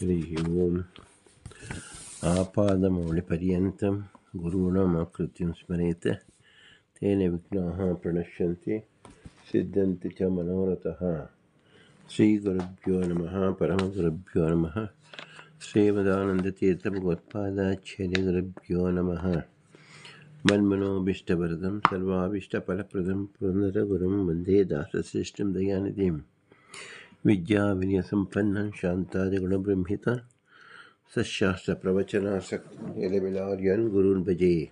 हरिः ओम् आपादमौलिपर्यन्तं गुरूणामाकृतिं स्मरेत् तेन विघ्नाः प्रणश्यन्ति सिद्ध्यन्ति च मनोरथः श्रीगुरुभ्यो नमः परमगुरुभ्यो नमः श्रीमदानन्दतीर्थभगवत्पादाचार्यगुरुभ्यो नमः मन्मनोभीष्टवरदं सर्वाभीष्टफलप्रदं पुरन्दरगुरुं वन्दे दासश्रेष्ठं दयानिधिं विद्याविनयसम्पन्नं शान्तादिगुणबृंहिता सशास्त्रप्रवचनासक्तिलविलार्यन् गुरून् भजे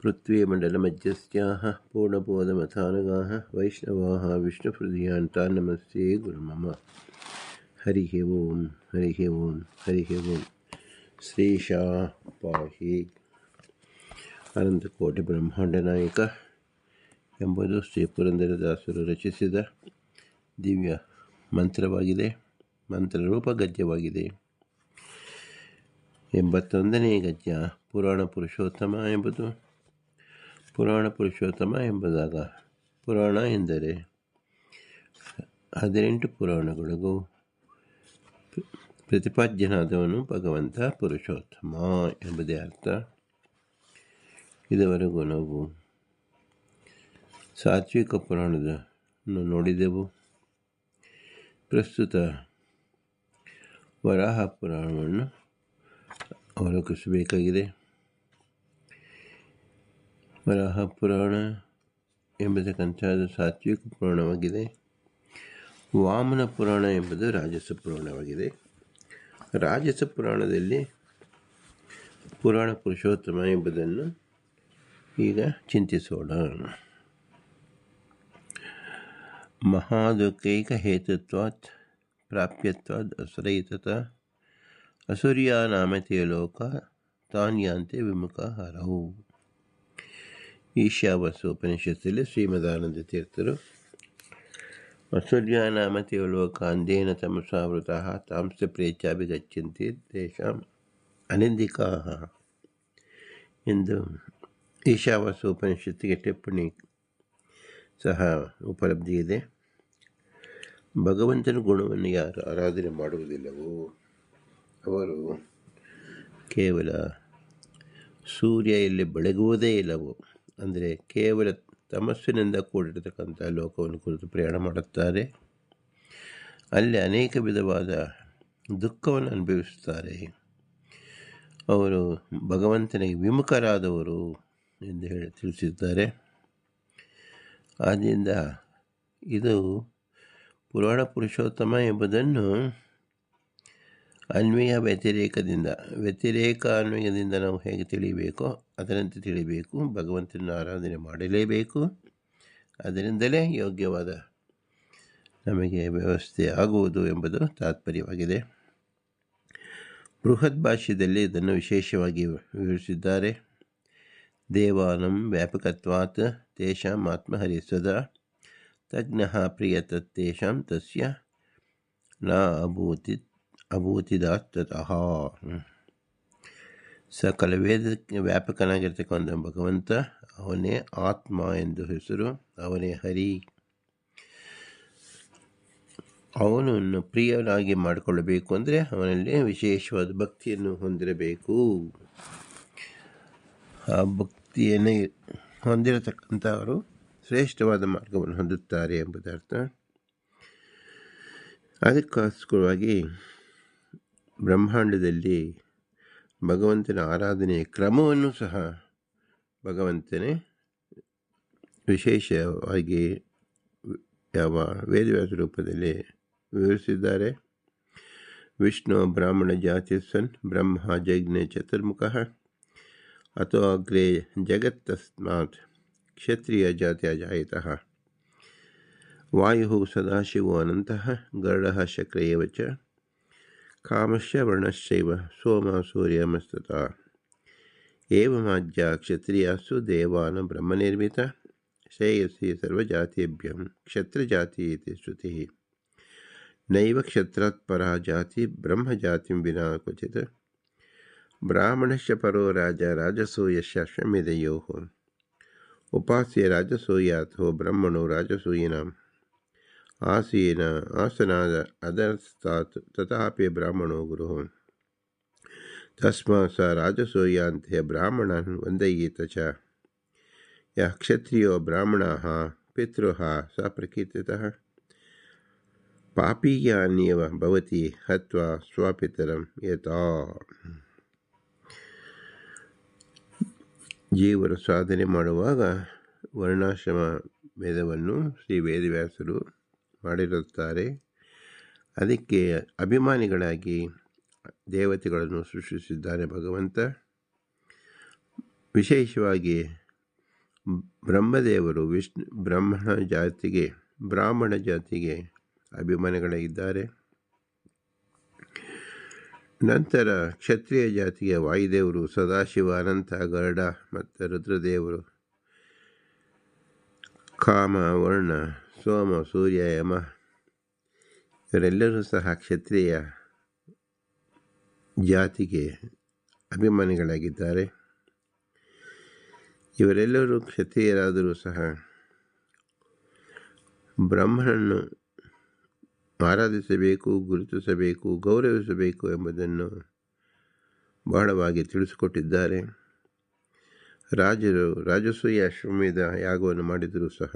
पृथ्वीमण्डलमध्यस्याः पूर्णबोधमथानुगाः वैष्णवाः विष्णुहृदयान्ता नमस्ते गुरुमम हरिः ओं हरिः ओं हरिः ओं ಶ್ರೀಶಾ ಪಾಹಿ ಅನಂತಕೋಟಿ ಬ್ರಹ್ಮಾಂಡ ನಾಯಕ ಎಂಬುದು ಶ್ರೀ ಪುರಂದರದಾಸರು ರಚಿಸಿದ ದಿವ್ಯ ಮಂತ್ರವಾಗಿದೆ. ಮಂತ್ರರೂಪ ಗದ್ಯವಾಗಿದೆ. ಎಂಬತ್ತೊಂದನೇ ಗದ್ಯ, ಪುರಾಣ ಪುರುಷೋತ್ತಮ ಎಂಬುದು. ಪುರಾಣ ಪುರುಷೋತ್ತಮ ಎಂಬುದಾಗ, ಪುರಾಣ ಎಂದರೆ ಹದಿನೆಂಟು ಪುರಾಣಗಳಿಗೂ ಪ್ರತಿಪಾದ್ಯನಾದವನು ಭಗವಂತ ಪುರುಷೋತ್ತಮ ಎಂಬುದೇ ಅರ್ಥ. ಇದುವರೆಗೂ ನಾವು ಸಾತ್ವಿಕ ಪುರಾಣದ ನೋಡಿದೆವು. ಪ್ರಸ್ತುತ ವರಾಹ ಪುರಾಣವನ್ನು ಅವಲೋಕಿಸಬೇಕಾಗಿದೆ. ವರಾಹ ಪುರಾಣ ಎಂಬತಕ್ಕಂಥದ್ದು ಸಾತ್ವಿಕ ಪುರಾಣವಾಗಿದೆ. ವಾಮನ ಪುರಾಣ ಎಂಬುದು ರಾಜಸ ಪುರಾಣವಾಗಿದೆ. ರಾಜಸ ಪುರಾಣದಲ್ಲಿ ಪುರಾಣ ಪುರುಷೋತ್ತಮ ಎಂಬುದನ್ನು ಈಗ ಚಿಂತಿಸೋಣ. ಮಹಾದುಃಖೈಕ ಹೇತುತ್ವಾತ್ ಪ್ರಾಪ್ಯತ್ವಾದ್ ಅಸುರೈತತ ಅಸುರ್ಯ ನಾಮತೆಯ ಲೋಕ ತಾನ್ಯಾಂತೆ ವಿಮುಖ ಹರವು ಈಶಾವಾಸ ಉಪನಿಷತ್ತಲ್ಲಿ ಶ್ರೀಮದಾನಂದ ತೀರ್ಥರು ಅಸುರ್ಯ ನಾಮತೆಯ ಲೋಕ ಅಂದೇನ ತಮಸಾವೃತಃ ತಾಂಸ ಪ್ರೇಚ್ಛಾಭಿಗಚ್ಚಂತಿ ತೇಷಾಂ ಅನಿಂದಿಕಾ ಎಂದು ಈಶಾವಾಸ ಉಪನಿಷತ್ತಿಗೆ ಟಿಪ್ಪಣಿ ಸಹ ಉಪಲಬ್ಧಿ ಇದೆ ಭಗವಂತನ ಗುಣವನ್ನು ಯಾರು ಆರಾಧನೆ ಮಾಡುವುದಿಲ್ಲವೋ ಅವರು ಕೇವಲ ಸೂರ್ಯ ಇಲ್ಲಿ ಬೆಳಗುವುದೇ ಇಲ್ಲವೋ, ಅಂದರೆ ಕೇವಲ ತಮಸ್ಸಿನಿಂದ ಕೂಡಿರತಕ್ಕಂಥ ಲೋಕವನ್ನು ಕುರಿತು ಪ್ರಯಾಣ ಮಾಡುತ್ತಾರೆ. ಅಲ್ಲಿ ಅನೇಕ ವಿಧವಾದ ದುಃಖವನ್ನು ಅನುಭವಿಸುತ್ತಾರೆ. ಅವರು ಭಗವಂತನಿಗೆ ವಿಮುಖರಾದವರು ಎಂದು ಹೇಳಿ ತಿಳಿಸಿದ್ದಾರೆ. ಆದ್ದರಿಂದ ಇದು ಪುರಾಣ ಪುರುಷೋತ್ತಮ ಎಂಬುದನ್ನು ಅನ್ವಯ ವ್ಯತಿರೇಕದಿಂದ, ವ್ಯತಿರೇಕ ಅನ್ವಯದಿಂದ ನಾವು ಹೇಗೆ ತಿಳಿಯಬೇಕೋ ಅದರಂತೆ ತಿಳಿಬೇಕು ಭಗವಂತನ ಆರಾಧನೆ ಮಾಡಲೇಬೇಕು, ಅದರಿಂದಲೇ ಯೋಗ್ಯವಾದ ನಮಗೆ ವ್ಯವಸ್ಥೆ ಆಗುವುದು ಎಂಬುದು ತಾತ್ಪರ್ಯವಾಗಿದೆ. ಬೃಹತ್ ಭಾಷ್ಯದಲ್ಲಿ ಇದನ್ನು ವಿಶೇಷವಾಗಿ ವಿವರಿಸಿದ್ದಾರೆ. ದೇವಾನಂ ವ್ಯಾಪಕತ್ವಾತ್ ತೇಷಾಂ ಆತ್ಮಹರಿಸದ ತಜ್ಞ ಪ್ರಿಯತತ್ತೇಷಾಂ ತಸ್ಯ ನ ಅಭೂತಿ ಅಭೂತಿದಾತ್ತತಃ ಸಕಲ ವೇದಕ್ಕೆ ವ್ಯಾಪಕನಾಗಿರ್ತಕ್ಕಂಥ ಭಗವಂತ ಅವನೇ ಆತ್ಮ ಎಂದು ಹೆಸರು, ಅವನೇ ಹರಿ. ಅವನನ್ನು ಪ್ರಿಯನಾಗಿ ಮಾಡಿಕೊಳ್ಳಬೇಕು ಅಂದರೆ ಅವನಲ್ಲಿ ವಿಶೇಷವಾದ ಭಕ್ತಿಯನ್ನು ಹೊಂದಿರಬೇಕು. ಆ ಭಕ್ತಿಯನ್ನೇ ಹೊಂದಿರತಕ್ಕಂಥವರು ಶ್ರೇಷ್ಠವಾದ ಮಾರ್ಗವನ್ನು ಹೊಂದುತ್ತಾರೆ ಎಂಬುದರ್ಥ ಅದಕ್ಕೋಸ್ಕರವಾಗಿ ಬ್ರಹ್ಮಾಂಡದಲ್ಲಿ ಭಗವಂತನ ಆರಾಧನೆಯ ಕ್ರಮವನ್ನು ಸಹ ಭಗವಂತನೇ ವಿಶೇಷವಾಗಿ ಯಾವ ವೇದವ್ಯಾಸ ರೂಪದಲ್ಲಿ ವಿವರಿಸಿದ್ದಾರೆ. ವಿಷ್ಣು ಬ್ರಾಹ್ಮಣ ಜಾತಿ ಸನ್ ಬ್ರಹ್ಮ ಜೈಜ್ಞೆ ಚತುರ್ಮುಖ ಅಥೋ ಅಗ್ರೆ ಜಗತ್ತಸ್ಮಾತ್ ಕ್ಷತ್ರಿಯ ಜಾತಿ ಅಜಾಯಿತಃ ವಾಯು ಸದಾಶಿವೋ ಅನಂತಃ ಗರುಡ ಶಕ್ರ ಏವ ಚ ಕಾಮಶ್ಚ ವರ್ಣಶ್ಚೈವ ಸೋಮ ಸೂರ್ಯಮಸ್ತತ ಏವಮಾಜ್ಯ ಕ್ಷತ್ರಿಯಾಸು ದೇವಾನ ಬ್ರಹ್ಮನಿರ್ಮಿತ ಶ್ರೇಯಸಿ ಸರ್ವಜಾತಿಭ್ಯಂ ಕ್ಷತ್ರಜಾತಿ ಇತಿ ಶ್ರುತಿ ನೈವ ಕ್ಷತ್ರಾತ್ ಪರಾ ಜಾತಿ ಬ್ರಹ್ಮಜಾತಿಂ ವಿನಾ ಕ್ವಚಿತ್ ಬ್ರಾಹ್ಮಣಶ್ಚ ಪರೋ ರಾಜ ರಾಜಸೋ ಯಶ್ವಮೇಧಯೋಃ ಉಪಾಸ್ಯ ರಾಜಸೂಯಾಥೋ ಬ್ರಹ್ಮಣೋ ರಾಜಸೂಯಿನಾಂ ಆಸೀನ ಆಸನಾದ ಅದಸ್ತಾತ್ ತಥಾಪಿ ಬ್ರಾಹ್ಮಣೋ ಗುರು ತಸ್ಮಾತ್ ಸ ರಾಜಸೂಯಾಂತೆ ಬ್ರಾಹ್ಮಣನ್ ವಂದಯೀತ ಚ ಯಃ ಕ್ಷತ್ರಿಯೋ ಬ್ರಾಹ್ಮಣಃ ಪಿತೃಃ ಸ ಪ್ರಕೀರ್ತಿತಃ ಪಾಪೀಯಾನ್ಯೇವ ಭವತಿ ಜೀವರು ಸಾಧನೆ ಮಾಡುವಾಗ ವರ್ಣಾಶ್ರಮ ಭೇದವನ್ನು ಶ್ರೀ ವೇದವ್ಯಾಸರು ಮಾಡಿರುತ್ತಾರೆ. ಅದಕ್ಕೆ ಅಭಿಮಾನಿಗಳಾಗಿ ದೇವತೆಗಳನ್ನು ಸೃಷ್ಟಿಸಿದ್ದಾರೆ ಭಗವಂತ. ವಿಶೇಷವಾಗಿ ಬ್ರಹ್ಮದೇವರು ವಿಷ್ಣು ಬ್ರಾಹ್ಮಣ ಜಾತಿಗೆ ಬ್ರಾಹ್ಮಣ ಜಾತಿಗೆ ಅಭಿಮಾನಿಗಳಾಗಿದ್ದಾರೆ ನಂತರ ಕ್ಷತ್ರಿಯ ಜಾತಿಯ ವಾಯುದೇವರು ಸದಾಶಿವ ಅನಂತ ಗರುಡ ಮತ್ತು ರುದ್ರದೇವರು. ಕಾಮ, ವರ್ಣ, ಸೋಮ, ಸೂರ್ಯ, ಯಮ, ಇವರೆಲ್ಲರೂ ಸಹ ಕ್ಷತ್ರಿಯ ಜಾತಿಗೆ ಅಭಿಮಾನಿಗಳಾಗಿದ್ದಾರೆ. ಇವರೆಲ್ಲರೂ ಕ್ಷತ್ರಿಯರಾದರೂ ಸಹ ಬ್ರಹ್ಮನನ್ನು ಆರಾಧಿಸಬೇಕು, ಗುರುತಿಸಬೇಕು, ಗೌರವಿಸಬೇಕು ಎಂಬುದನ್ನು ಬಹಳವಾಗಿ ತಿಳಿಸಿಕೊಟ್ಟಿದ್ದಾರೆ. ರಾಜರು ರಾಜಸೂಯ ಅಶ್ವಮೇಧ ಯಾಗವನ್ನು ಮಾಡಿದರೂ ಸಹ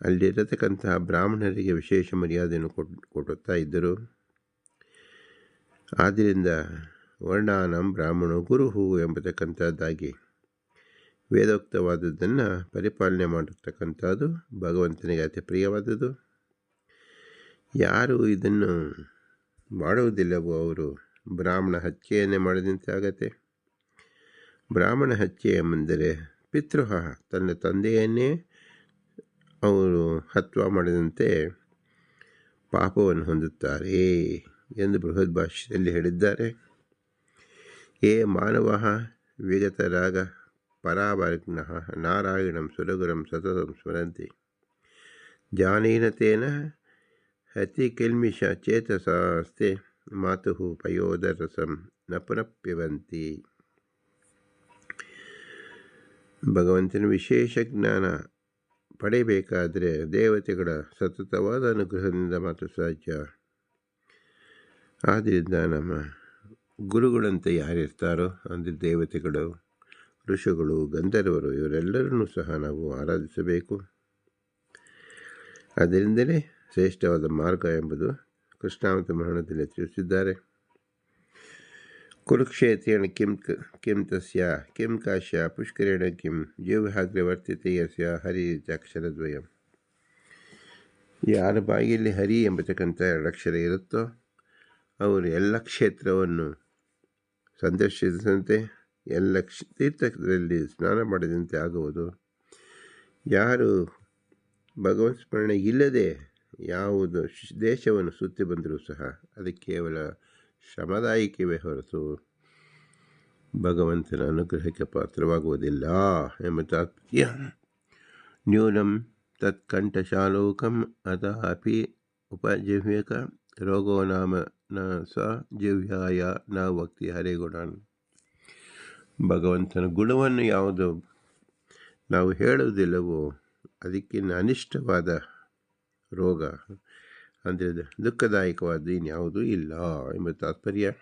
ಅಲ್ಲಿರತಕ್ಕಂತಹ ಬ್ರಾಹ್ಮಣರಿಗೆ ವಿಶೇಷ ಮರ್ಯಾದೆಯನ್ನು ಕೊಡುತ್ತಾ ಇದ್ದರು. ಆದ್ದರಿಂದ ವರ್ಣಾನಂ ಬ್ರಾಹ್ಮಣೋ ಗುರುಹು ಎಂಬತಕ್ಕಂಥದ್ದಾಗಿ ವೇದೋಕ್ತವಾದದ್ದನ್ನು ಪರಿಪಾಲನೆ ಮಾಡತಕ್ಕಂಥದ್ದು ಭಗವಂತನಿಗೆ ಅತಿ ಪ್ರಿಯವಾದದ್ದು. ಯಾರು ಇದನ್ನು ಮಾಡುವುದಿಲ್ಲವೋ ಅವರು? ಬ್ರಾಹ್ಮಣ ಹತ್ಯೆಯನ್ನೇ ಮಾಡಿದಂತೆ ಆಗತ್ತೆ. ಬ್ರಾಹ್ಮಣ ಹತ್ಯೆ ಎಂಬಂದರೆ ಪಿತೃಹ ತನ್ನ ತಂದೆಯನ್ನೇ ಅವರು ಹತ್ವ ಮಾಡಿದಂತೆ ಪಾಪವನ್ನು ಹೊಂದುತ್ತಾರೆ ಎಂದು ಬೃಹತ್ ಭಾಷ್ಯದಲ್ಲಿ ಹೇಳಿದ್ದಾರೆ. ಏ ಮಾನವ ವಿಗತರಾಗ ಪರಾವರ್ಗ್ನ ನಾರಾಯಣಂ ಸುರಗುರಂ ಸತತಂ ಸ್ಮರಂತಿ. ಜಾನೀನತೇನ ಅತಿ ಕಿಲ್ಮಿಷ ಚೇತಸಾಸ್ತೆ ಮಾತು ಪಯೋದರಸಂ ನ ಪುನಪ್ಯವಂತಿ. ಭಗವಂತನ ವಿಶೇಷ ಜ್ಞಾನ ಪಡೆಯಬೇಕಾದರೆ ದೇವತೆಗಳ ಸತತವಾದ ಅನುಗ್ರಹದಿಂದ ಮಾತ್ರ ಸಾಧ್ಯ. ಆದ್ದರಿಂದ ನಮ್ಮ ಗುರುಗಳಂತೆ ಯಾರಿರ್ತಾರೋ ಅಂದರೆ ದೇವತೆಗಳು, ಋಷಿಗಳು, ಗಂಧರ್ವರು ಇವರೆಲ್ಲರನ್ನೂ ಸಹ ನಾವು ಆರಾಧಿಸಬೇಕು. ಅದರಿಂದಲೇ ಶ್ರೇಷ್ಠವಾದ ಮಾರ್ಗ ಎಂಬುದು ಕೃಷ್ಣಾವತ ಮರಣದಲ್ಲಿ ತಿಳಿಸಿದ್ದಾರೆ ಕುರುಕ್ಷೇತ್ರೇಣ ಕಿಂ ಕಿಂ ತಸ್ಯ ಕಿಂ ಕಾಶ್ಯ, ಪುಷ್ಕರೇಣ ಕಿಂ ಜೀವಹಾಗ್ರೆ ವರ್ತತೆ ಯಸ್ಯ, ಹರಿ ಅಕ್ಷರದ್ವಯಂ ಯಾರ ಬಾಯಿಯಲ್ಲಿ ಹರಿ ಎಂಬತಕ್ಕಂಥ ಎರಡು ಅಕ್ಷರ ಇರುತ್ತೋ ಅವರು ಎಲ್ಲ ಕ್ಷೇತ್ರವನ್ನು ಸಂದರ್ಶಿಸಿದಂತೆ ಎಲ್ಲ ಕ್ಷ ತೀರ್ಥದಲ್ಲಿ ಸ್ನಾನ ಮಾಡಿದಂತೆ ಆಗುವುದು. ಯಾರು ಭಗವತ್ ಸ್ಮರಣೆ ಇಲ್ಲದೆ ಯಾವುದು ದೇಶವನ್ನು ಸುತ್ತಿ ಬಂದರೂ ಸಹ ಅದು ಕೇವಲ ಶ್ರಮದಾಯಿಕವೇ ಹೊರತು ಭಗವಂತನ ಅನುಗ್ರಹಕ್ಕೆ ಪಾತ್ರವಾಗುವುದಿಲ್ಲ ಎಂಬ ತಾತ್ಪರ್ಯ. ನ್ಯೂನಂ ತತ್ಕಂಠಶಾಲೋಕಂ ಅಪಿ ಉಪಜೀವ್ಯಕ ರೋಗೋ ನಾಮ ನ ಸ ಜೀವ್ಯಾಯ ನ ವಕ್ತಿ ಗುಣ ಭಗವಂತನ ಗುಣವನ್ನು ಯಾವುದು ನಾವು ಹೇಳುವುದಿಲ್ಲವೋ ಅದಕ್ಕಿಂತ ಅನಿಷ್ಟವಾದ ರೋಗ. ಅಂದರೆ ದುಃಖದಾಯಕವಾದ ಇನ್ಯಾವುದೂ ಇಲ್ಲ ಎಂಬ ತಾತ್ಪರ್ಯ.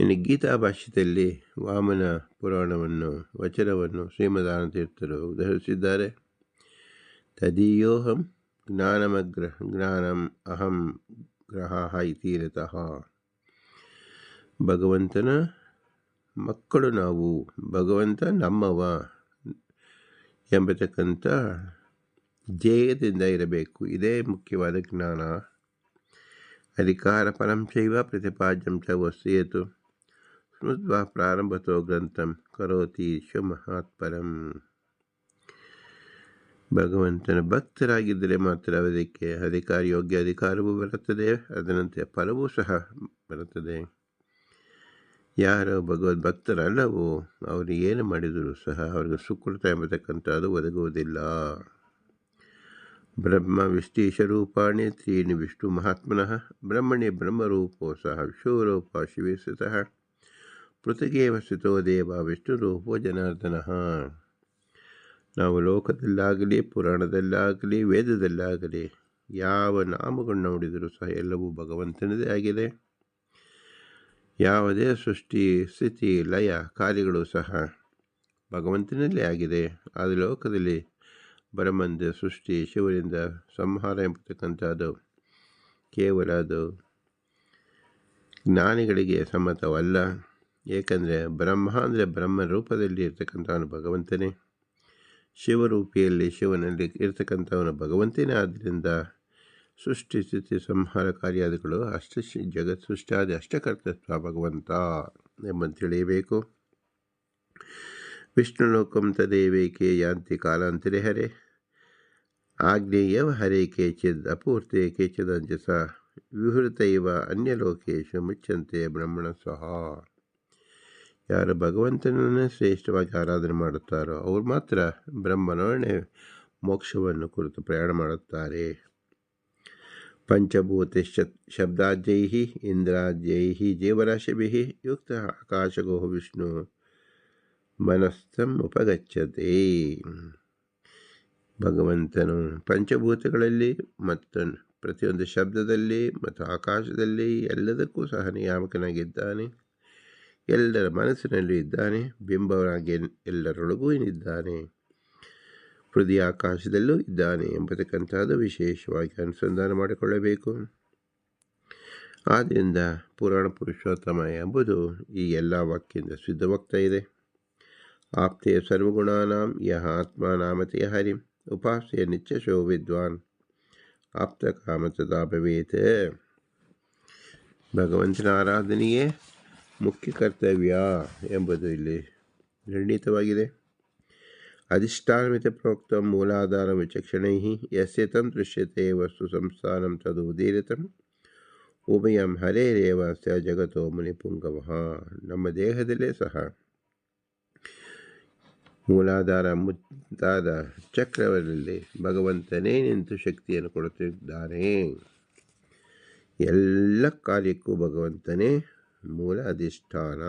ಇನ್ನು ಗೀತಾ ಭಾಷ್ಯದಲ್ಲಿ ವಾಮನ ಪುರಾಣವನ್ನು, ವಚನವನ್ನು ಶ್ರೀಮದಾನ ತೀರ್ಥರು ಉದಾಹರಿಸಿದ್ದಾರೆ. ತದೀಯೋಹಂ ಜ್ಞಾನಮಗ್ರ, ಜ್ಞಾನಂ ಅಹಂ ಗ್ರಹ ಇತೀರತಃ ಭಗವಂತನ ಮಕ್ಕಳು ನಾವು, ಭಗವಂತ ನಮ್ಮವ ಎಂಬತಕ್ಕಂಥ ಧ್ಯೇಯದಿಂದ ಇರಬೇಕು ಇದೇ ಮುಖ್ಯವಾದ ಜ್ಞಾನ ಅಧಿಕಾರ ಪರಂ ಚೈವ ಪ್ರತಿಪಾದ್ಯಂ ಚ ವಸ್ತು ಸ್ಮೃತ್ವ ಪ್ರಾರಂಭತೋ ಗ್ರಂಥಂ ಕರೋತಿ ಮಹಾತ್ಪರಂ ಭಗವಂತನ ಭಕ್ತರಾಗಿದ್ದರೆ ಮಾತ್ರ ಅದಕ್ಕೆ ಅಧಿಕಾರ ಯೋಗ್ಯ ಅಧಿಕಾರವೂ ಬರುತ್ತದೆ ಅದರಂತೆ ಫಲವೂ ಸಹ ಬರುತ್ತದೆ ಯಾರು ಭಗವದ್ ಭಕ್ತರಲ್ಲವೋ ಅವರು ಏನು ಮಾಡಿದರೂ ಸಹ ಅವರಿಗೆ ಸುಕೃತ ಎಂಬತಕ್ಕಂಥದ್ದು ಒದಗುವುದಿಲ್ಲ. ಬ್ರಹ್ಮ ವಿಷ್ಟೀಶರೂಪಾಣಿ ತ್ರೀಣಿ ವಿಷ್ಣು ಮಹಾತ್ಮನಃ ಬ್ರಹ್ಮಣಿ ಬ್ರಹ್ಮರೂಪೋ ಸಹ ವಿಷ್ಣುರೂಪ ಶಿವಸ್ತಃ ಪೃಥಗೇವ ಸ್ಥಿತೋ ದೇವ ವಿಷ್ಣುರೂಪೋ ಜನಾರ್ದನಃ. ನಾವು ಲೋಕದಲ್ಲಾಗಲಿ, ಪುರಾಣದಲ್ಲಾಗಲಿ, ವೇದದಲ್ಲಾಗಲಿ ಯಾವ ನಾಮಗಳನ್ನು ನೋಡಿದರೂ ಸಹ ಎಲ್ಲವೂ ಭಗವಂತನದೇ ಆಗಿದೆ. ಯಾವುದೇ ಸೃಷ್ಟಿ, ಸ್ಥಿತಿ, ಲಯ, ಕಾರ್ಯಗಳು ಸಹ ಭಗವಂತನಲ್ಲೇ ಆಗಿದೆ. ಆದರೆ ಲೋಕದಲ್ಲಿ ಬರಮಂದ ಸೃಷ್ಟಿ ಶಿವರಿಂದ ಸಂಹಾರ ಎಂಬತಕ್ಕಂಥದ್ದು ಕೇವಲ ಅದು ಜ್ಞಾನಿಗಳಿಗೆ ಸಮ್ಮತವಲ್ಲ. ಏಕೆಂದರೆ ಬ್ರಹ್ಮ ಅಂದರೆ ಬ್ರಹ್ಮ ರೂಪದಲ್ಲಿ ಇರ್ತಕ್ಕಂಥವನು ಭಗವಂತನೇ. ಶಿವರೂಪಿಯಲ್ಲಿ ಶಿವನಲ್ಲಿ ಇರ್ತಕ್ಕಂಥವನು ಭಗವಂತನೇ. ಆದ್ದರಿಂದ ಸೃಷ್ಟಿ, ಸ್ಥಿತಿ, ಸಂಹಾರ ಕಾರ್ಯಾದಿಗಳು ಅಷ್ಟ ಜಗತ್ ಸೃಷ್ಟಿಯಾದ ಅಷ್ಟಕರ್ತತ್ವ ಭಗವಂತ ಎಂಬಂತ ತಿಳಿಯಬೇಕು. ವಿಷ್ಣುಲೋಕಂ ತದೇವೇಕೆ ಯಾಂತಿ ಕಾಲಾಂತರಿ ಹರೆ. ಆಗ್ನೇಯವ ಹರೆ ಕೇಚಿದ್, ಅಪೂರ್ತೆ ಕೇಚಿದಂಜಸ, ವಿಹೃತ ಇವ ಅನ್ಯಲೋಕೇಶು ಮುಚ್ಚಂತೆ ಬ್ರಹ್ಮಣ ಸಹ. ಯಾರು ಭಗವಂತನನ್ನು ಶ್ರೇಷ್ಠವಾಗಿ ಆರಾಧನೆ ಮಾಡುತ್ತಾರೋ, ಅವರು ಮಾತ್ರ ಬ್ರಹ್ಮನೊಡನೆ ಮೋಕ್ಷವನ್ನು ಕುರಿತು ಪ್ರಯಾಣ ಮಾಡುತ್ತಾರೆ. ಪಂಚಭೂತಿ ಶಬ್ದಾಜ್ಯೈ ಇಂದ್ರಾಜ್ಯೈ ಜೀವರಾಶಿಭಿ ಯುಕ್ತ ಆಕಾಶಗೋ ವಿಷ್ಣು. ಮನಸ್ಥಂ ಉಪಗಚ್ಚತೆ. ಭಗವಂತನು ಪಂಚಭೂತಗಳಲ್ಲಿ ಮತ್ತು ಪ್ರತಿಯೊಂದು ಶಬ್ದದಲ್ಲಿ ಮತ್ತು ಆಕಾಶದಲ್ಲಿ ಎಲ್ಲದಕ್ಕೂ ಸಹ ನಿಯಾಮಕನಾಗಿದ್ದಾನೆ ಎಲ್ಲರ ಮನಸ್ಸಿನಲ್ಲೂ ಇದ್ದಾನೆ. ಬಿಂಬವನಾಗಿ ಎಲ್ಲರೊಳಗೂ ಇದ್ದಾನೆ. ಹೃದಯ ಆಕಾಶದಲ್ಲೂ ಇದ್ದಾನೆ ಎಂಬತಕ್ಕಂಥದ್ದು ವಿಶೇಷವಾಗಿ ಅನುಸಂಧಾನ ಮಾಡಿಕೊಳ್ಳಬೇಕು. ಆದ್ದರಿಂದ ಪುರಾಣ ಪುರುಷೋತ್ತಮ ಎಂಬುದು ಈ ಎಲ್ಲ ವಾಕ್ಯದಿಂದ ಸಿದ್ಧವಾಗ್ತಾ ಇದೆ. ಆಪ್ತೆ ಸರ್ವಗುಣಾನಾಂ ಯಹ ಆತ್ಮ ನಾಮತೆ ಹರಿಂ ಉಪಾಸ್ಯ ನಿತ್ಯಶೋ ವಿದ್ವಾನ್. ಆಪ್ತ ಕಾಮತದಾ ಭವೇತ್. ಭಗವಂತನ ಆರಾಧನೆಯೇ ಮುಖ್ಯ ಕರ್ತವ್ಯ ಎಂಬುದು ಇಲ್ಲಿ ನಿರ್ಣೀತವಾಗಿದೆ. ಅಧಿಷ್ಠಾನಮಿತ ಪ್ರೋಕ್ತ ಮೂಲಾಧಾರ ವಿಚಕ್ಷಣೈ ಯಸ್ಯ ತಂ ದೃಶ್ಯತೆ ವಸ್ತು ಸಂಸ್ಥಾನಂ ತದುದೀರಿತಂ ಉಭಯಂ ಹರೇರೇವ ಸ ಜಗತೋ ಮುನಿಪುಂಗವ. ನಮ್ಮ ದೇಹದಲ್ಲೇ ಸಹ ಮೂಲಾಧಾರ ಮುಂತಾದ ಚಕ್ರವರಲ್ಲಿ ಭಗವಂತನೇ ನಿಂತು ಶಕ್ತಿಯನ್ನು ಕೊಡುತ್ತಿದ್ದಾನೆ. ಎಲ್ಲ ಕಾರ್ಯಕ್ಕೂ ಭಗವಂತನೇ ಮೂಲ ಅಧಿಷ್ಠಾನ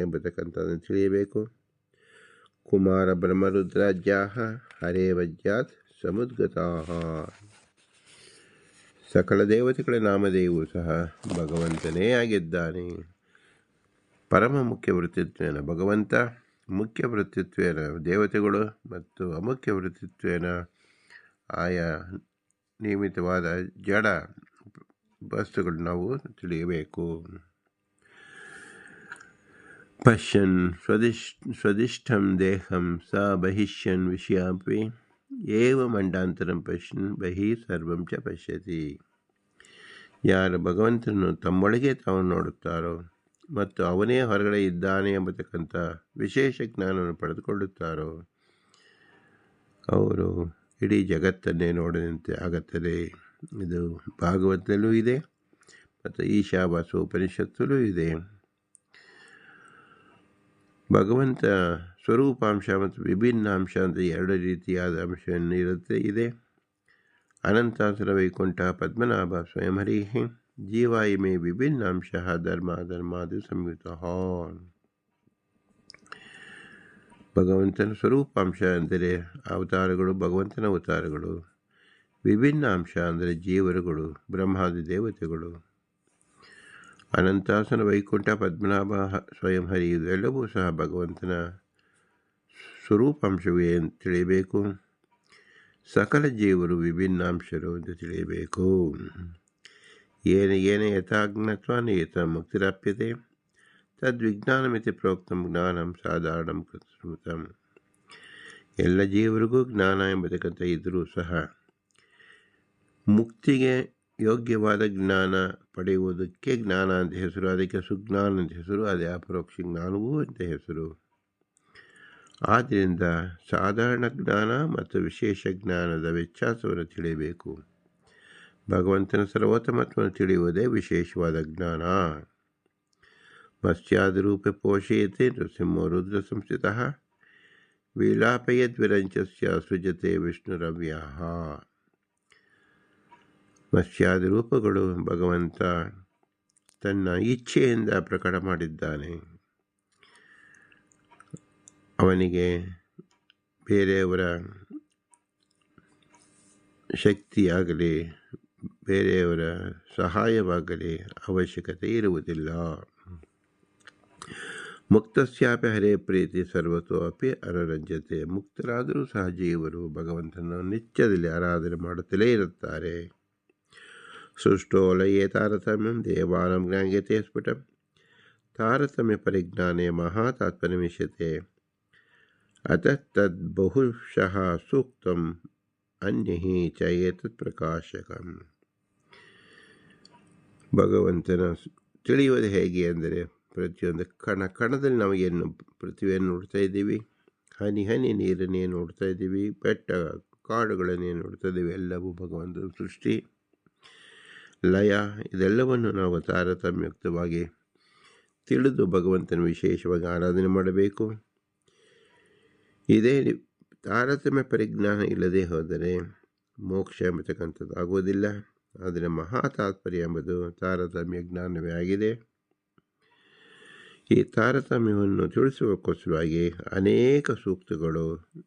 ಎಂಬತಕ್ಕಂಥದ್ದನ್ನು ತಿಳಿಯಬೇಕು. ಕುಮಾರ ಬ್ರಹ್ಮರುದ್ರಾಜ್ಯಾ ಹರೇ ವಜ್ಯಾತ್ ಸಮುದ್ಗತಾ ಸಕಲ ದೇವತೆಗಳ ನಾಮದೇವು ಸಹ ಭಗವಂತನೇ ಆಗಿದ್ದಾನೆ. ಪರಮ ಮುಖ್ಯ ವೃತ್ತಿತ್ವೇನ ಭಗವಂತ. ಮುಖ್ಯ ವೃತ್ತಿತ್ವೇನ ದೇವತೆಗಳು ಮತ್ತು ಅಮುಖ್ಯ ವೃತ್ತಿತ್ವೇನ ಆಯಾ ನಿಯಮಿತವಾದ ಜಡ ವಸ್ತುಗಳು ನಾವು ತಿಳಿಯಬೇಕು. ಪಶ್ಯನ್ ಸ್ವದಿಶ್, ಸ್ವದಿಷ್ಠಂ ದೇಹಂ ಸ ಬಹಿಷ್ಯನ್ ವಿಷಯಾಪಿ ಏವ ಮಂಡಾಂತರಂ ಪಶ್ಯನ್ ಬಹಿ ಸರ್ವಂ ಚ ಪಶ್ಯತಿ. ಯಾರು ಭಗವಂತನನ್ನು ತಮ್ಮೊಳಗೆ ತಾವು ನೋಡುತ್ತಾರೋ ಮತ್ತು ಅವನೇ ಹೊರಗಡೆ ಇದ್ದಾನೆ ಎಂಬತಕ್ಕಂಥ ವಿಶೇಷ ಜ್ಞಾನವನ್ನು ಪಡೆದುಕೊಳ್ಳುತ್ತಾರೋ? ಅವರು ಇಡೀ ಜಗತ್ತನ್ನೇ ನೋಡಿದಂತೆ ಆಗುತ್ತದೆ. ಇದು ಭಾಗವತದಲ್ಲೂ ಇದೆ ಮತ್ತು ಈಶಾವಾಸ ಉಪನಿಷತ್ತಲ್ಲೂ ಇದೆ. ಭಗವಂತ ಸ್ವರೂಪಾಂಶ ಮತ್ತು ವಿಭಿನ್ನ ಅಂಶ ಅಂತ ಎರಡು ರೀತಿಯಾದ ಅಂಶವನ್ನು ಇರುತ್ತೆ. ಇದೆ. ಅನಂತಾಸುರ ವೈಕುಂಠ ಪದ್ಮನಾಭ ಸ್ವಯಂಹರಿ ಜೀವ ಇಮೆ ವಿಭಿನ್ನ ಅಂಶ ಧರ್ಮ ಧರ್ಮಾದು ಸಂಯುತ ಭಗವಂತನ ಸ್ವರೂಪಾಂಶ ಅಂದರೆ ಅವತಾರಗಳು, ಭಗವಂತನ ಅವತಾರಗಳು. ವಿಭಿನ್ನ ಅಂಶ ಅಂದರೆ ಜೀವರುಗಳು, ಬ್ರಹ್ಮಾದಿ ದೇವತೆಗಳು. ಅನಂತಾಸನ ವೈಕುಂಠ ಪದ್ಮನಾಭ ಸ್ವಯಂ ಹರಿ ಇವೆಲ್ಲವೂ ಸಹ ಭಗವಂತನ ಸ್ವರೂಪಾಂಶವೇ ಅಂತ ತಿಳಿಯಬೇಕು. ಸಕಲ ಜೀವರು ವಿಭಿನ್ನಾಂಶರು ಎಂದು ತಿಳಿಯಬೇಕು. ಏನ ಏನ ಯಥಾಜ್ಞತ್ವಾನ ಯಥ ಮುಕ್ತಿರಪ್ಯತೆ ತದ್ವಿಜ್ಞಾನಮಿತಿ ಪ್ರೋಕ್ತಂ ಜ್ಞಾನಂ ಸಾಧಾರಣ ಕೃತಂ ಎಲ್ಲ ಜೀವರಿಗೂ ಜ್ಞಾನ ಎಂಬತಕ್ಕಂಥ ಇದ್ದರೂ ಸಹ ಮುಕ್ತಿಗೆ ಯೋಗ್ಯವಾದ ಜ್ಞಾನ ಪಡೆಯುವುದಕ್ಕೆ ಜ್ಞಾನ ಅಂತ ಹೆಸರು, ಅದಕ್ಕೆ ಸುಜ್ಞಾನ ಅಂತ ಹೆಸರು, ಅದೇ ಅಪರೋಕ್ಷ ಜ್ಞಾನವೂ ಅಂತ ಹೆಸರು. ಆದ್ದರಿಂದ ಸಾಧಾರಣ ಜ್ಞಾನ ಮತ್ತು ವಿಶೇಷ ಜ್ಞಾನದ ವ್ಯತ್ಯಾಸವನ್ನು ತಿಳಿಯಬೇಕು. ಭಗವಂತನ ಸರ್ವೋತ್ತಮತ್ವವನ್ನು ತಿಳಿಯುವುದೇ ವಿಶೇಷವಾದ ಜ್ಞಾನ. ರೂಪ ಪೋಷಯತೆ ನೃಸಿಂಹ ರುದ್ರ ಸಂಸ್ಥಿತ ವಿಲಾಪಯದ್ವಿರಂಚಸ್ಯ ಸೃಜತೆ ವಿಷ್ಣುರವ್ಯ ಮತ್ಸ್ಯಾದಿ ರೂಪಗಳು ಭಗವಂತ ತನ್ನ ಇಚ್ಛೆಯಿಂದ ಪ್ರಕಟ ಮಾಡಿದ್ದಾನೆ. ಅವನಿಗೆ ಬೇರೆಯವರ ಶಕ್ತಿಯಾಗಲಿ ಬೇರೆಯವರ ಸಹಾಯವಾಗಲಿ ಅವಶ್ಯಕತೆ ಇರುವುದಿಲ್ಲ. ಮುಕ್ತಸ್ಯಾಪಿ ಹರೇ ಪ್ರೀತಿ ಸರ್ವತೋ ಅಪಿ ಮುಕ್ತರಾದರೂ ಸಹ ಜೀವರು ಭಗವಂತನ ನಿತ್ಯದಲ್ಲಿ ಆರಾಧನೆ ಮಾಡುತ್ತಲೇ ಇರುತ್ತಾರೆ. ಸೃಷ್ಟೋಲಯೇ ತಾರತಮ್ಯಂ ದೇವಾನಂ ಜ್ಞಾಂಗ್ಯತೆ ಸ್ಫುಟಂ. ತಾರತಮ್ಯ ಪರಿಜ್ಞಾನೆ ಮಹಾತಾತ್ಪರ್ಯಮಿಷ್ಯತೆ ಅತಃ ತದ್ ಬಹುಶಃ ಸೂಕ್ತ. ಅನ್ಯ ಚ ಪ್ರಕಾಶಕಂ. ಭಗವಂತನ ತಿಳಿಯುವುದು ಹೇಗೆ ಅಂದರೆ ಪ್ರತಿಯೊಂದು ಕಣ ಕಣದಲ್ಲಿ ಏನು ಪೃಥ್ವಿಯನ್ನು ನೋಡ್ತಾ ಇದ್ದೀವಿ, ಹನಿ ಹನಿ ನೀರನ್ನೇ ನೋಡ್ತಾ ಇದ್ದೀವಿ, ಬೆಟ್ಟ ಕಾಡುಗಳನ್ನೇ ನೋಡ್ತಾ ಇದ್ದೀವಿ, ಎಲ್ಲವೂ ಭಗವಂತನ ಸೃಷ್ಟಿ, ಲಯ ಇದೆಲ್ಲವನ್ನು ನಾವು ತಾರತಮ್ಯುಕ್ತವಾಗಿ ತಿಳಿದು ಭಗವಂತನ ವಿಶೇಷವಾಗಿ ಆರಾಧನೆ ಮಾಡಬೇಕು. ಇದೇ ತಾರತಮ್ಯ ಪರಿಜ್ಞಾನ ಇಲ್ಲದೆ ಹೋದರೆ ಮೋಕ್ಷ ಎಂಬತಕ್ಕಂಥದ್ದು ಆಗುವುದಿಲ್ಲ ಆದರೆ ಮಹಾ ತಾತ್ಪರ್ಯ ಎಂಬುದು ತಾರತಮ್ಯ ಜ್ಞಾನವೇ ಆಗಿದೆ. ಈ ತಾರತಮ್ಯವನ್ನು ತಿಳಿಸುವಕ್ಕೋಸ್ಕರವಾಗಿ ಅನೇಕ ಸೂಕ್ತಗಳು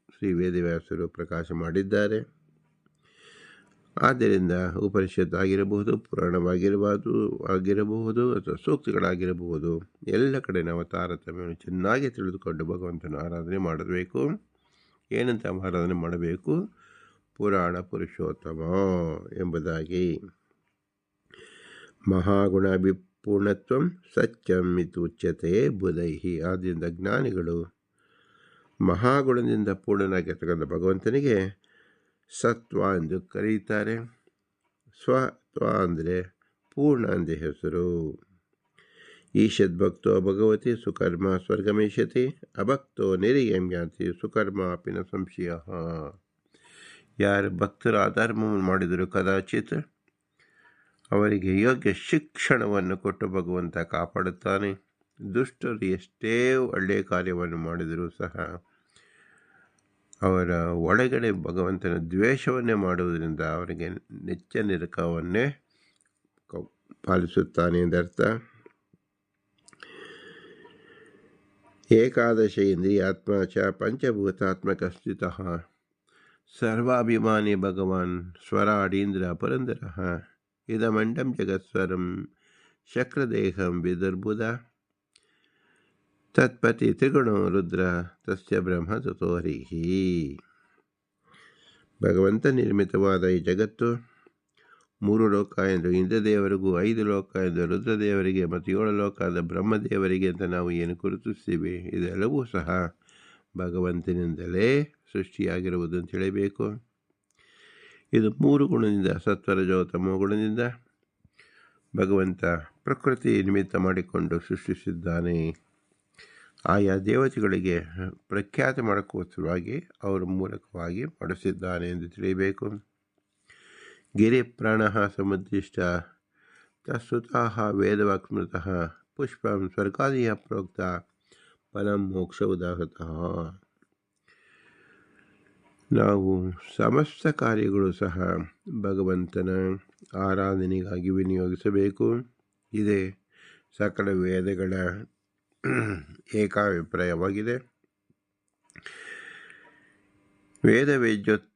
ಶ್ರೀ ವೇದವ್ಯಾಸರು ಪ್ರಕಾಶ ಮಾಡಿದ್ದಾರೆ. ಆದ್ದರಿಂದ ಉಪನಿಷತ್ ಆಗಿರಬಹುದು ಪುರಾಣವಾಗಿರಬಾರ್ದು ಆಗಿರಬಹುದು ಅಥವಾ ಸೂಕ್ತಗಳಾಗಿರಬಹುದು, ಎಲ್ಲ ಕಡೆ ನಾವು ತಾರತಮ್ಯವನ್ನು ಚೆನ್ನಾಗಿ ತಿಳಿದುಕೊಂಡು ಭಗವಂತನ ಆರಾಧನೆ ಮಾಡಬೇಕು. ಏನಂತ ಆರಾಧನೆ ಮಾಡಬೇಕು? ಪುರಾಣ ಪುರುಷೋತ್ತಮ ಎಂಬುದಾಗಿ. ಮಹಾಗುಣಾಭಿಪೂರ್ಣತ್ವ ಸತ್ಯಂ ಉಚ್ಯತೆ ಬುಧೈಹಿ. ಆದ್ದರಿಂದ ಜ್ಞಾನಿಗಳು ಮಹಾಗುಣದಿಂದ ಪೂರ್ಣನಾಗಿರ್ತಕ್ಕಂಥ ಭಗವಂತನಿಗೆ ಸತ್ವ ಎಂದು ಕರೆಯುತ್ತಾರೆ. ಸ್ವತ್ವ ಅಂದರೆ ಪೂರ್ಣ ಅಂದೇ ಹೆಸರು. ಈಶದ್ಭಕ್ತೋ ಭಗವತಿ ಸುಕರ್ಮ ಸ್ವರ್ಗಮೇಶತಿ ಅಭಕ್ತೋ ನಿರಿಯಂಯಾತಿ ಸುಕರ್ಮ ಅಪಿನ ಸಂಶಯ. ಯಾರು ಭಕ್ತರು ಅಧರ್ಮವನ್ನು ಮಾಡಿದರು ಕದಾಚಿತ್ ಅವರಿಗೆ ಯೋಗ್ಯ ಶಿಕ್ಷಣವನ್ನು ಕೊಟ್ಟು ಭಗವಂತ ಕಾಪಾಡುತ್ತಾನೆ. ದುಷ್ಟರು ಎಷ್ಟೇ ಒಳ್ಳೆಯ ಕಾರ್ಯವನ್ನು ಮಾಡಿದರೂ ಸಹ ಅವರ ಒಳಗಡೆ ಭಗವಂತನ ದ್ವೇಷವನ್ನೇ ಮಾಡುವುದರಿಂದ ಅವರಿಗೆ ನೆಚ್ಚ ನಿರಕವನ್ನೇ ಪಾಲಿಸುತ್ತಾನೆ ಎಂದರ್ಥ ಏಕಾದಶ ಇಂದ್ರಿಯಾತ್ಮ ಚ ಪಂಚಭೂತಾತ್ಮಕ ಸ್ಥಿತ ಸರ್ವಾಭಿಮಾನಿ ಭಗವಾನ್ ಸ್ವರಾಡೀಂದ್ರ ಪುರಂದರ. ಇದಮಂಡಂ ಜಗತ್ಸ್ವರಂ ಶಕ್ರದೇಹಂ ವಿದುರ್ಬುದ ತತ್ಪತಿ ತ್ರಿಗುಣೋ ರುದ್ರ ತಸ್ಯ ಬ್ರಹ್ಮ ತಥೋಹರಿಹಿ ಭಗವಂತ ನಿರ್ಮಿತವಾದ ಈ ಜಗತ್ತು ಮೂರು ಲೋಕ ಎಂದು ಇಂದ್ರದೇವರಿಗೂ, ಐದು ಲೋಕ ಎಂದು ರುದ್ರದೇವರಿಗೆ ಮತ್ತು ಏಳು ಲೋಕ ಆದ ಬ್ರಹ್ಮದೇವರಿಗೆ ಅಂತ ನಾವು ಏನು ಗುರುತಿಸ್ತೀವಿ? ಇದೆಲ್ಲವೂ ಸಹ ಭಗವಂತನಿಂದಲೇ ಸೃಷ್ಟಿಯಾಗಿರುವುದು ತಿಳಿಯಬೇಕು ಇದು ಮೂರು ಗುಣದಿಂದ ಸತ್ವರಜೋ ತಮೋ ಗುಣದಿಂದ ಭಗವಂತ ಪ್ರಕೃತಿ ನಿಮಿತ್ತ ಮಾಡಿಕೊಂಡು ಸೃಷ್ಟಿಸಿದ್ದಾನೆ. ಆಯಾ ದೇವತೆಗಳಿಗೆ ಪ್ರಖ್ಯಾತ ಮಾಡೋಕ್ಕೋಸ್ಕರವಾಗಿ ಅವರ ಮೂಲಕವಾಗಿ ಮಾಡಿಸಿದ್ದಾನೆ ಎಂದು ತಿಳಿಯಬೇಕು. ಗಿರಿ ಪ್ರಾಣ ಸಮುದ್ದಿಷ್ಟ ತಸ್ತುತಃ ವೇದವಾಕ್ಸ್ಮೃತಃ ಪುಷ್ಪಂ ಸ್ವರ್ಗಾದಿಯ ಪ್ರೋಕ್ತ ಫಲಂ ಮೋಕ್ಷ ಉದಾಹತಃ. ನಾವು ಸಮಸ್ತ ಕಾರ್ಯಗಳು ಸಹ ಭಗವಂತನ ಆರಾಧನೆಗಾಗಿ ವಿನಿಯೋಗಿಸಬೇಕು. ಇದೇ ಸಕಲ ವೇದಗಳ ಏಕಾಭಿಪ್ರಾಯವಾಗಿದೆ. ವೇದ ವೇದ್ಯೋತ್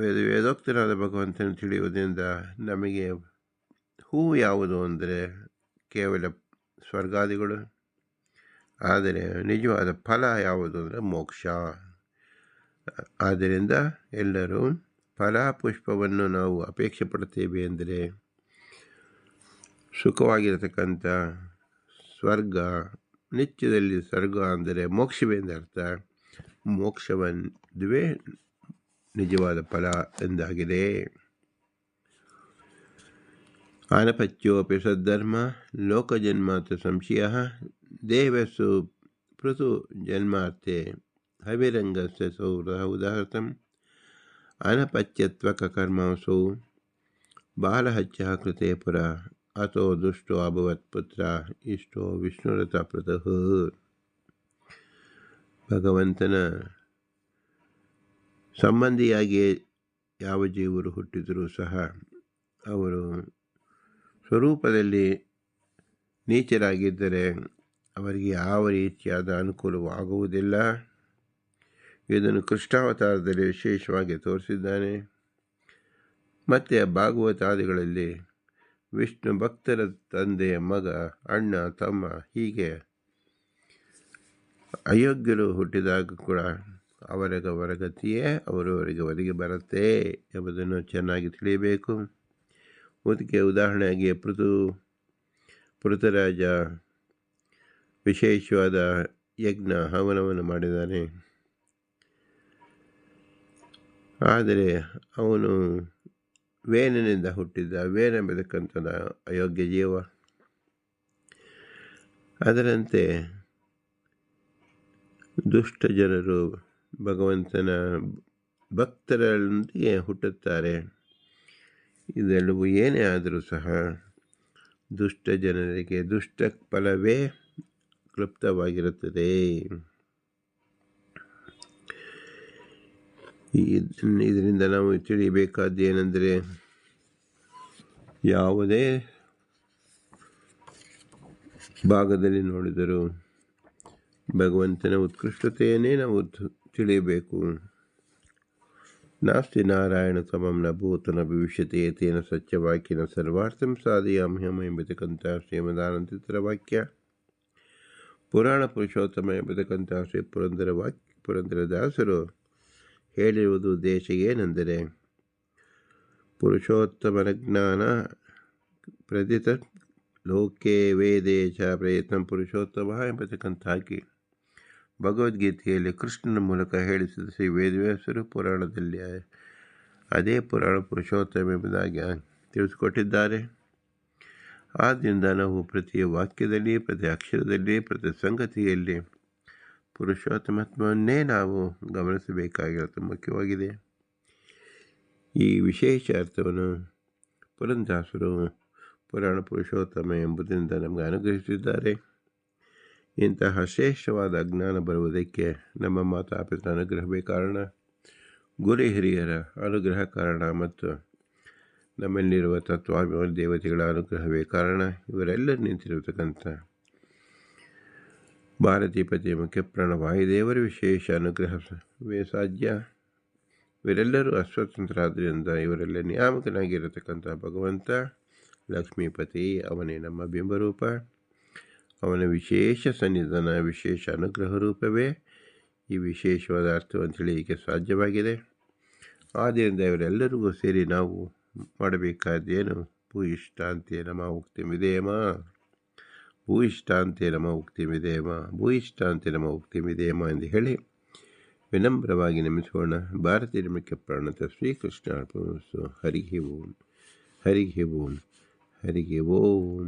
ವೇದ ವೇದೋಕ್ತನಾದ ಭಗವಂತನ ತಿಳಿಯುವುದರಿಂದ ನಮಗೆ ಹೂವು ಯಾವುದು ಅಂದರೆ ಕೇವಲ ಸ್ವರ್ಗಾದಿಗಳು, ಆದರೆ ನಿಜವಾದ ಫಲ ಯಾವುದು ಅಂದರೆ ಮೋಕ್ಷ. ಆದ್ದರಿಂದ ಎಲ್ಲರೂ ಫಲಪುಷ್ಪವನ್ನು ನಾವು ಅಪೇಕ್ಷೆ ಪಡ್ತೇವೆ ಅಂದರೆ ಸುಖವಾಗಿರತಕ್ಕಂಥ ಸ್ವರ್ಗ, ನಿತ್ಯದಲ್ಲಿ ಸ್ವರ್ಗ ಅಂದರೆ ಮೋಕ್ಷವೇ ಅರ್ಥ. ಮೋಕ್ಷವನ್ನುವೇ ನಿಜವಾದ ಫಲ ಎಂದಾಗಿದೆ. ಆನಪತ್ಯೋಪಿ ಸದ್ಧರ್ಮ, ಲೋಕಜನ್ಮಾತ ಸಂಶಯ ದೇವಸ್ಸು ಪೃಥು ಜನ್ಮಾರ್ಥೆ ಹವಿರಂಗಸ್ಯ ಸೌರ ಉದಾಹೃತಂ ಅನಪತ್ಯತ್ವಕರ್ಮಸೌ ಬಾಲಹತ್ಯ ಕೃತೆ ಪುರ ಅಥೋ ದುಷ್ಟೋ ಅಭವತ್ ಪುತ್ರ ಇಷ್ಟೋ ವಿಷ್ಣುರಥ ಪೃತಃ ಭಗವಂತನ ಸಂಬಂಧಿಯಾಗಿ ಯಾವ ಜೀವರು ಹುಟ್ಟಿದರೂ ಸಹ ಅವರು ಸ್ವರೂಪದಲ್ಲಿ ನೀಚರಾಗಿದ್ದರೆ ಅವರಿಗೆ ಯಾವ ರೀತಿಯಾದ ಅನುಕೂಲವಾಗುವುದಿಲ್ಲ ಇದನ್ನು ಕೃಷ್ಣಾವತಾರದಲ್ಲಿ ವಿಶೇಷವಾಗಿ ತೋರಿಸಿದ್ದಾನೆ. ಮತ್ತು ಭಾಗವತಾದಿಗಳಲ್ಲಿ ವಿಷ್ಣು ಭಕ್ತರ ತಂದೆ ಮಗ, ಅಣ್ಣ, ತಮ್ಮ ಹೀಗೆ ಅಯೋಗ್ಯರು ಹುಟ್ಟಿದಾಗ ಕೂಡ ಅವರಗವರ ಗತಿಯೇ ಅವರವರಿಗೆ ಒದಗಿ ಬರುತ್ತೆ ಎಂಬುದನ್ನು ಚೆನ್ನಾಗಿ ತಿಳಿಯಬೇಕು. ಅದಕ್ಕೆ ಉದಾಹರಣೆಯಾಗಿ ಪೃಥು, ಪೃಥ್ವರಾಜ ವಿಶೇಷವಾದ ಯಜ್ಞ ಹವನವನ್ನು ಮಾಡಿದ್ದಾನೆ. ಆದರೆ ಅವನು ವೇನಿನಿಂದ ಹುಟ್ಟಿದ್ದ ವೇನೆಂಬತಕ್ಕಂಥ ಅಯೋಗ್ಯ ಜೀವ. ಅದರಂತೆ ದುಷ್ಟ ಜನರು ಭಗವಂತನ ಭಕ್ತರೊಂದಿಗೆ ಹುಟ್ಟುತ್ತಾರೆ. ಇದೆಲ್ಲವೂ ಏನೇ ಆದರೂ ಸಹ ದುಷ್ಟ ಜನರಿಗೆ ದುಷ್ಟ ಫಲವೇ ಕ್ಲುಪ್ತವಾಗಿರುತ್ತದೆ. ಇದರಿಂದ ನಾವು ತಿಳಿಯಬೇಕಾದ ಏನೆಂದರೆ ಯಾವುದೇ ಭಾಗದಲ್ಲಿ ನೋಡಿದರೂ ಭಗವಂತನ ಉತ್ಕೃಷ್ಟತೆಯನ್ನೇ ನಾವು ತಿಳಿಯಬೇಕು. ನಾಸ್ತಿ ನಾರಾಯಣ ತಮಂ ನ ಭೂತನ ಭವಿಷ್ಯತೆ ತೇನ ಸತ್ಯವಾಕ್ಯನ ಸರ್ವಾರ್ಥಂ ಸಾಧಿಯಾಮ್ಯಮ ಎಂಬತಕ್ಕಂಥ ಶ್ರೀಮದಾನಂತರ ವಾಕ್ಯ ಪುರಾಣ ಪುರುಷೋತ್ತಮ ಎಂಬತಕ್ಕಂಥ ಶ್ರೀ ಪುರಂದರ ವಾಕ್ಯ ಪುರಂದರದಾಸರು ಹೇಳಿರುವುದು ಪುರುಷೋತ್ತಮ ಜ್ಞಾನ ಪ್ರತಿತ ಲೋಕೆ ವೇದೇಶ ಪ್ರಯತ್ನ ಪುರುಷೋತ್ತಮ ಎಂಬತಕ್ಕಂತಾಗಿ ಭಗವದ್ಗೀತೆಯಲ್ಲಿ ಕೃಷ್ಣನ ಮೂಲಕ ಹೇಳಿಸಿದ ಶ್ರೀ ವೇದವ್ಯಾಸರು ಪುರಾಣದಲ್ಲಿ ಅದೇ ಪುರಾಣ ಪುರುಷೋತ್ತಮ ಎಂಬುದಾಗಿ ತಿಳಿಸಿಕೊಟ್ಟಿದ್ದಾರೆ. ಆದ್ದರಿಂದ ನಾವು ಪ್ರತಿ ವಾಕ್ಯದಲ್ಲಿ ಪ್ರತಿ ಅಕ್ಷರದಲ್ಲಿ ಪ್ರತಿ ಸಂಗತಿಯಲ್ಲಿ ಪುರುಷೋತ್ತಮತ್ವವನ್ನೇ ನಾವು ಗಮನಿಸಬೇಕಾಗಿರೋದು ಮುಖ್ಯವಾಗಿದೆ. ಈ ವಿಶೇಷ ಅರ್ಥವನ್ನು ಪುರಂದಾಸರು ಪುರಾಣ ಪುರುಷೋತ್ತಮ ಎಂಬುದರಿಂದ ನಮಗೆ ಅನುಗ್ರಹಿಸಿದ್ದಾರೆ. ಇಂತಹ ಶ್ರೇಷ್ಠವಾದ ಅಜ್ಞಾನ ಬರುವುದಕ್ಕೆ ನಮ್ಮ ಮಾತಾಪಿತ ಅನುಗ್ರಹವೇ ಕಾರಣ. ಗುರು ಹಿರಿಯರ ಅನುಗ್ರಹ ಕಾರಣ ಮತ್ತು ನಮ್ಮಲ್ಲಿರುವ ತತ್ವಾಭಿಮಾನಿ ದೇವತೆಗಳ ಅನುಗ್ರಹವೇ ಕಾರಣ. ಇವರೆಲ್ಲರೂ ನಿಂತಿರತಕ್ಕಂಥ ಭಾರತೀಪತಿ ಮುಖ್ಯ ಪ್ರಾಣವಾಯುದೇವರ ವಿಶೇಷ ಅನುಗ್ರಹವೇ ಸಾಧ್ಯ. ಇವರೆಲ್ಲರೂ ಅಸ್ವತಂತ್ರಾದ್ರಿಂದ ಇವರೆಲ್ಲ ನಿಯಾಮಕನಾಗಿರತಕ್ಕಂಥ ಭಗವಂತ, ಲಕ್ಷ್ಮೀಪತಿ, ಅವನೇ ನಮ್ಮ ಬಿಂಬರೂಪ. ಅವನ ವಿಶೇಷ ಸನ್ನಿಧಾನ, ವಿಶೇಷ ಅನುಗ್ರಹ ರೂಪವೇ ಈ ವಿಶೇಷವಾದ ಅರ್ಥವನ್ನು ತಿಳಿಯಲಿಕ್ಕೆ ಸಾಧ್ಯವಾಗಿದೆ. ಆದ್ದರಿಂದ ಇವರೆಲ್ಲರಿಗೂ ಸೇರಿ ನಾವು ಮಾಡಬೇಕಾದ್ದೇನು ಭೂಯಿಷ್ಟಾಂತೆ ನಮ್ಮ ಉಕ್ತಿ ಮಿದೇಮ ಭೂಯಿಷ್ಟಾಂತೆ ನಮ ಉಕ್ತಿ ಮಿದೇಮ ಎಂದು ಹೇಳಿ ವಿನಮ್ರವಾಗಿ ನಮಿಸೋಣ ಭಾರತೀಯ ಮುಖ್ಯ ಪ್ರಾಣತ ಶ್ರೀಕೃಷ್ಣ ಹರಿಗೆ ಓಂ ಹರಿಗೆ ಓಂ ಹರಿಗೆ ಓಂ